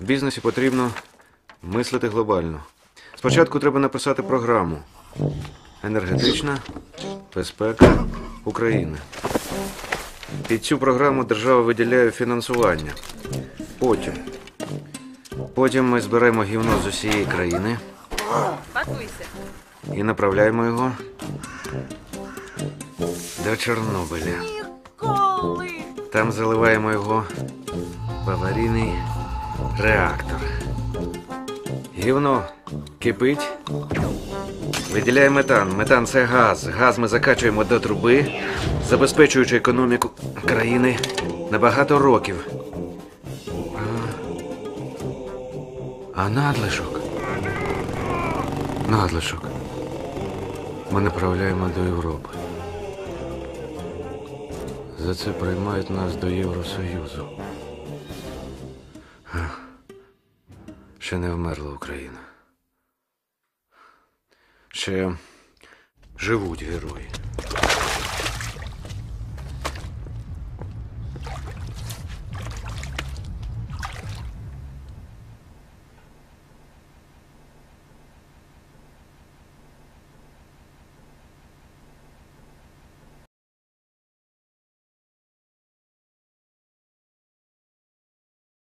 В бізнесі потрібно мислити глобально. Спочатку треба написати програму. Енергетична безпека України. Під цю програму держава виділяє фінансування. Потім. Потім ми зберемо гівно з усієї країни і направляємо його до Чорнобиля. Там заливаємо його в аварійний реактор. Гівно кипить. Виділяє метан. Метан це газ. Газ ми закачуємо до труби, забезпечуючи економіку країни на багато років. А, а надлишок. Надлишок. Ми направляємо до Європи. За це приймають нас до Євросоюзу. Ще не вмерла Україна. Ще живуть герої.